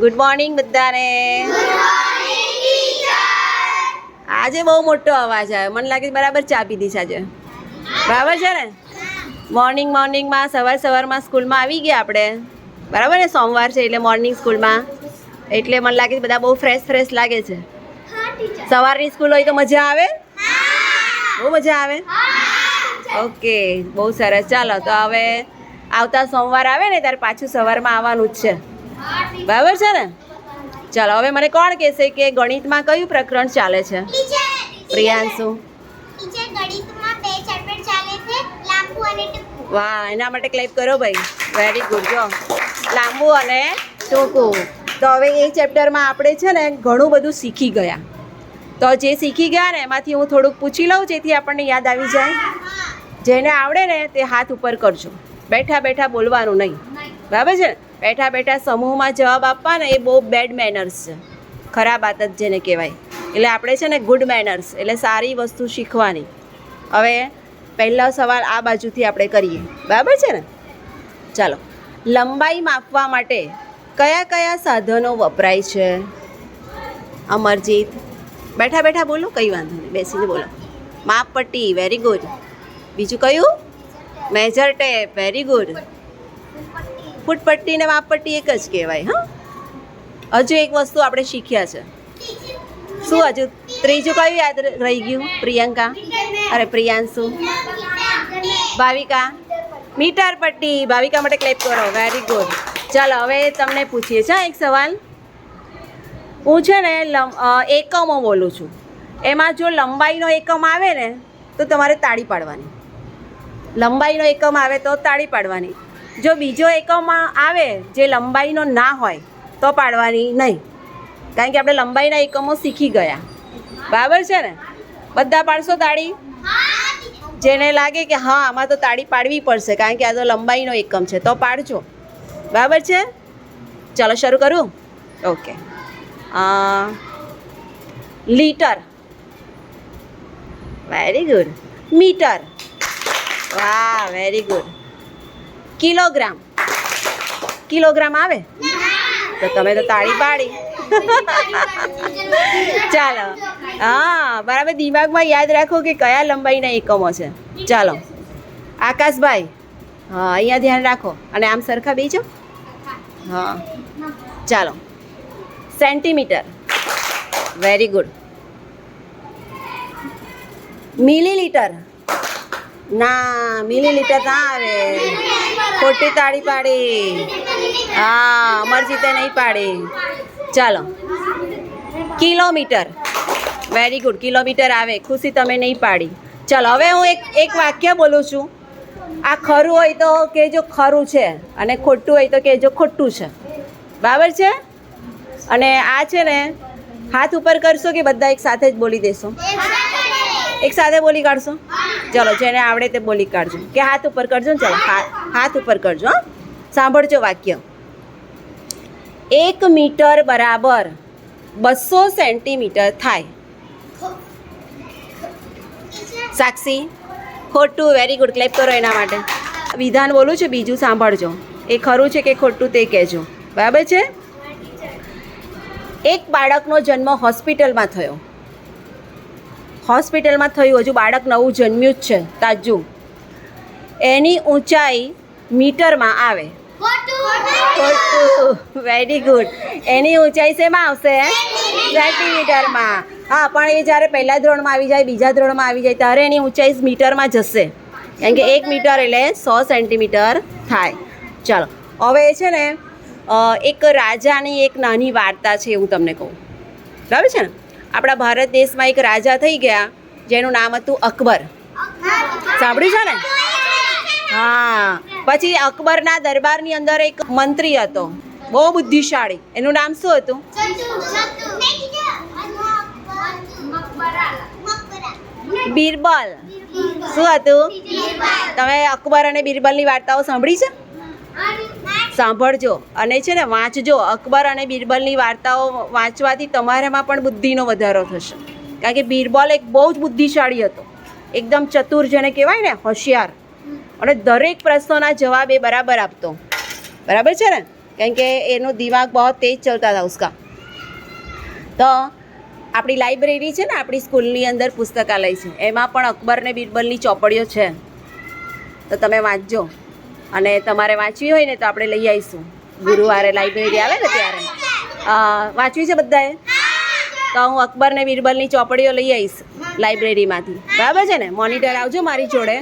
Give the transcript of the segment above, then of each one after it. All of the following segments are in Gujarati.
ગુડ મોર્નિંગ બધાને. આજે બહુ મોટો અવાજ આવ્યો. મને લાગે બરાબર ચા પીધી છે આજે. બરાબર છે ને? મોર્નિંગ મોર્નિંગમાં સવાર સવારમાં સ્કૂલમાં આવી ગયા આપણે. બરાબર ને સોમવાર છે એટલે મોર્નિંગ સ્કૂલમાં. એટલે મને લાગે બધા બહુ ફ્રેશ ફ્રેશ લાગે છે. સવારની સ્કૂલ હોય તો મજા આવે? બહુ મજા આવે? ઓકે બહુ સરસ. ચાલો, તો હવે આવતા સોમવાર આવે ને, ત્યારે પાછું સવારમાં આવવાનું જ છે. બરાબર છે ને? ચાલો હવે મને કોણ કહેશે કે ગણિતમાં કયું પ્રકરણ ચાલે છે? પ્રિયાંશુ. વાહ એના માટે ક્લેપ કરો ભાઈ. વેરી ગુડ જો. લાંબુ અને ટૂંકું. તો હવે એ ચેપ્ટરમાં આપણે છે ને ઘણું બધું શીખી ગયા. તો જે શીખી ગયા ને એમાંથી હું થોડુંક પૂછી લઉં જેથી આપણને યાદ આવી જાય. જેને આવડે ને તે હાથ ઉપર કરજો. બેઠા બેઠા બોલવાનું નહીં. બરાબર છે ને? બેઠા બેઠા સમૂહમાં જવાબ આપવા ને એ બહુ બેડ મેનર્સ છે. ખરાબ આદત જેને કહેવાય. એટલે આપણે છે ને ગુડ મેનર્સ એટલે સારી વસ્તુ શીખવાની. હવે પહેલો સવાલ આ બાજુથી આપણે કરીએ. બરાબર છે ને? ચાલો. લંબાઈ માપવા માટે કયા કયા સાધનો વપરાય છે? અમરજીત. બેઠા બેઠા બોલો, કંઈ વાંધો નહીં. બેસીને બોલો. માપપટ્ટી વેરી ગુડ બીજું કયું? મેજર ટેપ વેરી ગુડ ફૂટપટ્ટી ને માપપટ્ટી એક જ કહેવાય, હા? હજુ એક વસ્તુ આપણે શીખ્યા છે. શું હજુ? ત્રીજું કયું યાદ રહી ગયું? પ્રિયંકા? અરે, પ્રિયાંશુ? ભાવિકા? મીટર પટ્ટી. ભાવિકા માટે ક્લેપ કરો. વેરી ગુડ ચાલો, હવે તમને પૂછીએ છે એક સવાલ? હું છે ને એકમો બોલું છું. એમાં જો લંબાઈનો એકમ આવે ને, તો તમારે તાળી પાડવાની. લંબાઈનો એકમ આવે તો તાળી પાડવાની. જો બીજો એકમ આવે જે લંબાઈનો ના હોય, તો પાડવાની નહીં. કારણ કે આપણે લંબાઈના એકમો શીખી ગયા. બરાબર છે ને? બધા પાડશો તાળી? જેને લાગે કે હા, આમાં તો તાળી પાડવી પડશે, કારણ કે આ તો લંબાઈનો એકમ છે, તો પાડજો. બરાબર છે? ચાલો શરૂ કરું? Okay. Litre. Very good metre. વાહ વેરી ગુડ કિલોગ્રામ. કિલોગ્રામ આવે? તો તમે તો તાળી પાડી. ચાલો. હા, બરાબર. દિમાગમાં યાદ રાખો કે કયા લંબાઈના એકમો છે. ચાલો. આકાશભાઈ. હા, અહીંયા ધ્યાન રાખો. અને આમ સરખા બેજો? હા. ચાલો. સેન્ટીમીટર. Very good millilitre. ના મિલીલીટર ના આવે. ખોટી તાળી પાડી. હા અમરજીતે નહીં પાડી. ચાલો. કિલોમીટર. વેરી ગુડ કિલોમીટર આવે. ખુશી તમે નહીં પાડી. ચાલો, હવે હું એક એક વાક્ય બોલું છું. આ ખરું હોય તો કહેજો ખરું છે અને ખોટું હોય તો કહેજો ખોટું છે. બરાબર છે? અને આ છે ને, હાથ ઉપર કરશો કે બધા એક સાથે જ બોલી દેશો? એક સાથે બોલી કાઢશો? ચલો, જેને આવડે તે બોલી કાઢજો. કે હાથ ઉપર કરજો ને, ચલો હાથ ઉપર કરજો? સાંભળજો વાક્ય. એક મીટર બરાબર બસો સેન્ટીમીટર થાય. સાક્ષી, ખોટું વેરી ગુડ ક્લેપ કરો એના માટે. વિધાન બોલું છું, બીજું સાંભળજો. એ ખરું છે કે ખોટું તે કહેજો. બરાબર છે? એક બાળકનો જન્મ હોસ્પિટલમાં થયો. હોસ્પિટલમાં થયું હજુ બાળક નવું જન્મ્યું જ છે તાજું. એની ઊંચાઈ મીટરમાં આવે. વેરી ગુડ એની ઊંચાઈ શેમાં આવશે? સેન્ટીમીટરમાં. હા પણ એ જ્યારે પહેલા ધોરણમાં આવી જાય બીજા ધોરણમાં આવી જાય ત્યારે એની ઊંચાઈ મીટરમાં જશે. કારણ કે એક મીટર એટલે સો સેન્ટીમીટર થાય. ચાલો હવે છે ને એક રાજાની એક નાની વાર્તા છે એવું તમને કહું. બરાબર છે ને? આપણા ભારત દેશમાં એક રાજા થઈ ગયા, જેનું નામ હતું અકબર. સાંભળ્યું છે ને? હા. પછી અકબરના દરબારની અંદર એક મંત્રી હતો, બહુ બુદ્ધિશાળી. એનું નામ શું હતું? બિરબલ. શું હતું? તમે અકબર અને બિરબલની વાર્તાઓ સાંભળી છે? સાંભળજો. અને છે ને, વાંચજો. અકબર અને બિરબલની વાર્તાઓ વાંચવાથી તમારામાં પણ બુદ્ધિનો વધારો થશે. કારણ કે બિરબલ એક બહુ જ બુદ્ધિશાળી હતો. એકદમ ચતુર, જેને કહેવાય ને, હોશિયાર. અને દરેક પ્રશ્નોના જવાબ એ બરાબર આપતો. બરાબર છે ને? કેમ કે એનો દિમાગ બહુ તેજ ચલતા હતા ઉસકા. તો આપણી લાઇબ્રેરી છે ને, આપણી સ્કૂલની અંદર પુસ્તકાલય છે. એમાં પણ અકબર ને બિરબલની ચોપડીઓ છે. તો તમે વાંચજો. અને તમારે વાંચવી હોય ને તો આપણે લઈ આવીશું ગુરુવારે લાઇબ્રેરી આવે ને ત્યારે અ, વાંચવી છે બધાએ તો હું અકબર ને બિરબલની ચોપડીઓ લઈ આવીશ લાઇબ્રેરીમાંથી બરાબર છે ને મોનિટર આવજો મારી જોડે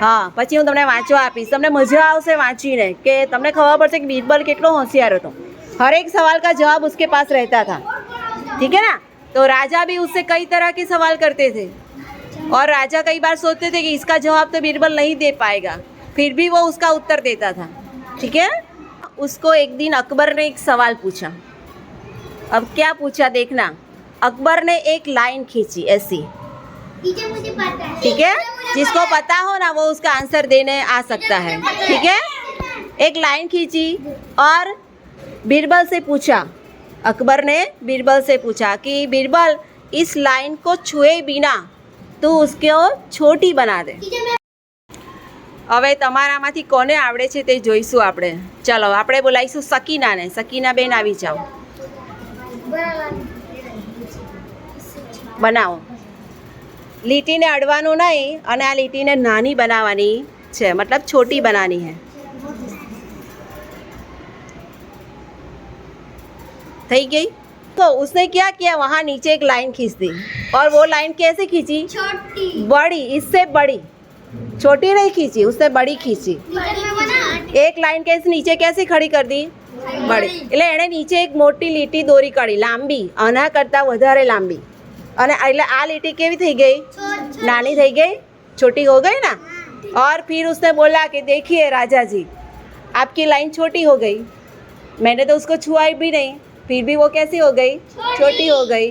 હા પછી હું તમને વાંચવા આપીશ તમને મજા આવશે વાંચીને કે તમને ખબર પડશે કે બિરબલ કેટલો હોશિયાર હતો हर एक सवाल का जवाब उसके पास रहता था ठीक है ना तो राजा भी उससे कई तरह के सवाल करते थे और राजा कई बार सोचते थे कि इसका जवाब तो बीरबल नहीं दे पाएगा फिर भी वो उसका उत्तर देता था। ठीक है? उसको एक दिन अकबर ने एक सवाल पूछा। अब क्या पूछा देखना? अकबर ने एक लाइन खींची ऐसी। ठीक है? जिसको पता हो। ना वो उसका आंसर देने आ सकता है। ठीक है? एक लाइन खींची और बीरबल से पूछा। अकबर ने बीरबल से पूछा कि बीरबल इस लाइन को छुए बिना तो उसको छोटी बना दे। હવે તમારામાંથી કોને આવડે છે તે જોઈશું આપણે ચલો આપણે બોલાવીશું સકીનાને સકીના બેન આવી જાઓ બનાવો લીટીને અડવાનું નહીં અને આ લીટીને નાની બનાવવાની છે મતલબ છોટી બનાની है થઈ ગઈ तो उसने क्या किया वहाँ नीचे एक लाइन खींच दी और वो लाइन कैसे खींची छोटी बड़ी इससे बड़ी छोटी नहीं खींची उससे बड़ी खींची टीचर मैं बना એક લાઈન કેસ નીચે કેસી ખડી કરી દી બળી એટલે એણે નીચે એક મોટી લીટી દોરી કાઢી લાંબી આના કરતાં વધારે લાંબી અને એટલે આ લીટી કેવી થઈ ગઈ નાની થઈ गई छोटी हो गई ना और फिर उसने बोला कि देखिए राजा जी आपकी लाइन छोटी हो गई मैंने तो उसको छुआ भी नहीं फिर भी वो कैसी हो गई छोटी हो गई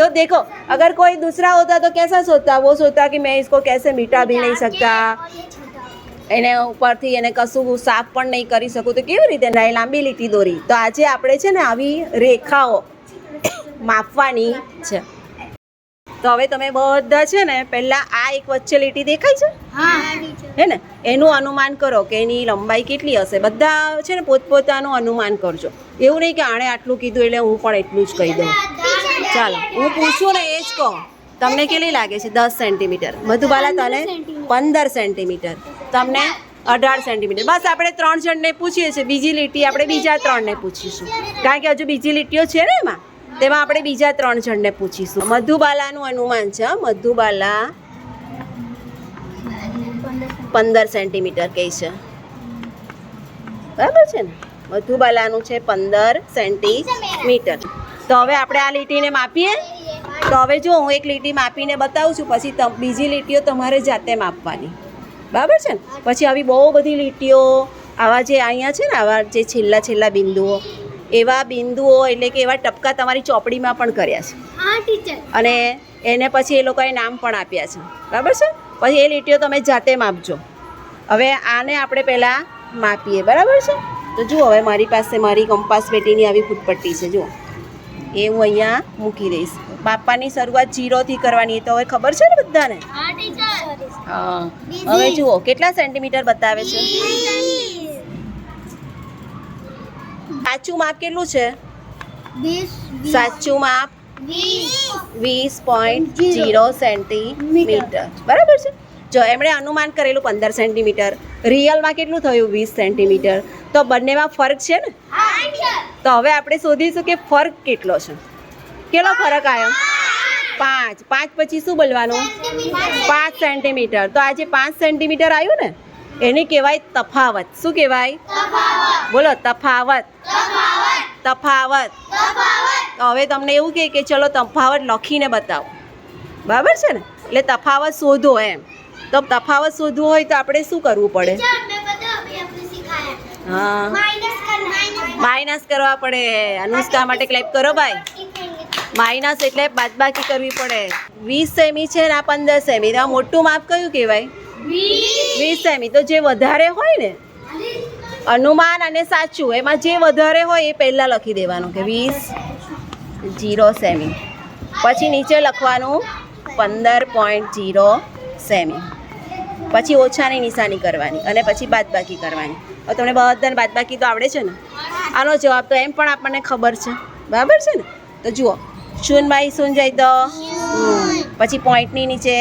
तो देखो अगर कोई दूसरा होता तो कैसा सोचता वो सोचता कि मैं इसको कैसे मिटा भी नहीं सकता એને ઉપરથી એને કશું સાફ પણ નહીં કરી શકું તો કેવી રીતે ના એ લાંબી લીટી દોરી તો આજે આપણે છે ને આવી રેખાઓ માપવાની છે તો હવે તમે બધા છે ને પહેલાં આ એક વચ્ચે લીટી દેખાય છે हाँ टीचर હે ને એનું અનુમાન કરો કે એની લંબાઈ કેટલી હશે બધા છે ને પોતપોતાનું અનુમાન કરજો એવું નહીં કે આણે આટલું કીધું એટલે હું પણ એટલું જ કહી દઉં ચાલો હું પૂછું ને એ જ કહો. તમને કેટલી લાગે છે? દસ સેન્ટીમીટર મધુબાલા તને પંદર સેન્ટીમીટર તમને અઢાર સેન્ટીમીટર બસ આપણે ત્રણ જણને પૂછીએ છીએ. બીજી લીટી આપણે બીજા ત્રણને પૂછીશું. કારણ કે હજુ બીજી લીટીઓ છે ને એમાં. તેમાં આપણે બીજા ત્રણ જણને પૂછીશું. મધુબાલાનું અનુમાન છે મધુબાલા પંદર સેન્ટીમીટર કહે છે. બરાબર છે ને? મધુબાલાનું છે પંદર સેન્ટીમીટર તો હવે આપણે આ લીટીને માપીએ. તો હવે જો હું એક લીટી માપીને બતાવું છું પછી બીજી લીટીઓ તમારે જાતે માપવાની. બરાબર છે ને? પછી આવી બહુ બધી લીટીઓ આવા જે અહીંયા છે ને આવા જે છેલ્લા છેલ્લા બિંદુઓ એવા બિંદુઓ એટલે કે એવા ટપકા તમારી ચોપડીમાં પણ કર્યા છે. અને એને પછી એ લોકોએ નામ પણ આપ્યા છે. બરાબર છે? પછી એ લીટીઓ તમે જાતે માપજો. હવે આને આપણે પહેલાં માપીએ. બરાબર છે? તો જુઓ હવે મારી પાસે મારી કંપાસ પેટીની આવી ફૂટપટ્ટી છે. જુઓ. એ હું અહીંયા મૂકી દઈશ. બાપાની શરૂઆત જીરોથી કરવાની તો હવે ખબર છે ને બધાને? હવે જુઓ કેટલા સેન્ટીમીટર બતાવે છે? સાચું માપ કેટલું છે? સાચું માપ? વીસ. Point zero. સેન્ટીમીટર. બરાબર છે? જો એમણે અનુમાન કરેલું પંદર સેન્ટીમીટર. રિયલમાં કેટલું થયું? વીસ સેન્ટીમીટર. તો બંનેમાં ફરક છે ને? તો હવે આપણે શોધીશું કે ફરક કેટલો છે. કેટલો ફરક આવ્યો? પાંચ. પાંચ પછી શું બોલવાનું? પાંચ સેન્ટીમીટર. તો આજે પાંચ સેન્ટીમીટર આવ્યું ને? એને કહેવાય તફાવત. શું કહેવાય? બોલો, તફાવત. તફાવત. તો હવે તમને એવું કહે કે ચલો તફાવત લખીને બતાવો. બરાબર છે ને? એટલે તફાવત શોધો એમ. તો તફાવત શોધવો હોય તો આપણે શું કરવું પડે? માઇનસ કરવા. પડે. અનુષ્કા માટે ક્લેપ કરો ભાઈ. માઇનસ એટલે બાદબાકી કરવી પડે. વીસ સેમી છે ને આ પંદર સેમી તો મોટું માપ કયું કહેવાય? વીસ. સેમી તો જે વધારે હોય ને અનુમાન અને સાચું એમાં જે વધારે હોય એ પહેલાં લખી દેવાનું કે વીસ જીરો સેમી પછી નીચે લખવાનું પંદર પોઈન્ટ જીરો સેમી પછી ઓછાની નિશાની કરવાની અને પછી બાદબાકી કરવાની. હવે તમને બધાને બાદબાકી તો આવડે છે ને? આનો જવાબ તો એમ પણ આપણને ખબર છે. બરાબર છે ને? તો જુઓ. શૂન બાય શૂન જાય તો પછી પોઈન્ટની નીચે?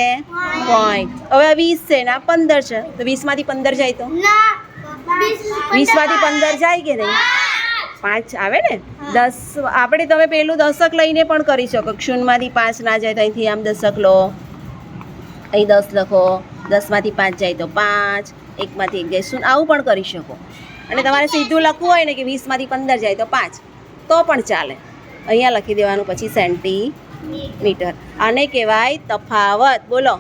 પોઈન્ટ. હવે વીસ છે ને? આ પંદર છે. તો વીસમાંથી પંદર જાય તો? વીસમાંથી પંદર જાય કે નહીં? પાંચ આવે ને? દસ. આપણે તમે પેલું દશક લઈને પણ કરી શકો. શૂનમાંથી પાંચ ના જાય તો અહીંથી આમ દશક લો. અહીં દસ લખો. દસમાંથી પાંચ જાય તો પાંચ, એકમાંથી એક જાય શૂન્ય. આવું પણ કરી શકો. અને તમારે સીધું લખવું હોય ને કે વીસમાંથી પંદર જાય તો પાંચ, તો પણ ચાલે. અહીંયા લખી દેવાનું પછી સેન્ટીમીટર. આને કહેવાય તફાવત. બોલો.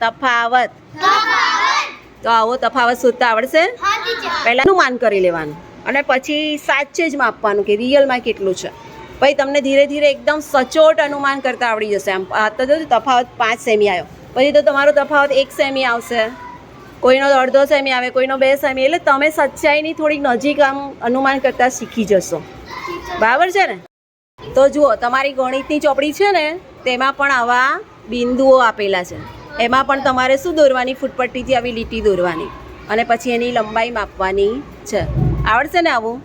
તફાવત. તો આવો તફાવત શોધતા આવડશે? પહેલાં માન કરી લેવાનું. અને પછી સાચે જ માપવાનું કે રિયલમાં કેટલું છે. પછી તમને ધીરે ધીરે એકદમ સચોટ અનુમાન કરતા આવડી જશે. આમ, આ તો જો તફાવત પાંચ સેમી આવ્યો. પછી તો તમારો તફાવત એક સેમી આવશે. કોઈનો અડધો સેમી આવે કોઈનો બે સેમી. એટલે તમે સચ્ચાઈની થોડીક નજીક આમ અનુમાન કરતાં શીખી જશો. બરાબર છે ને? તો જુઓ તમારી ગણિતની ચોપડી છે ને તેમાં પણ આવા બિંદુઓ આપેલા છે. એમાં પણ તમારે શું દોરવાની? ફૂટપટ્ટીથી આવી લીટી દોરવાની. અને પછી એની લંબાઈ માપવાની છે. આવડશે ને આવું?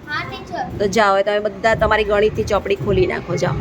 તો જાઓ તમે બધા તમારી ગણિતની ચોપડી ખોલી નાખો જાઓ.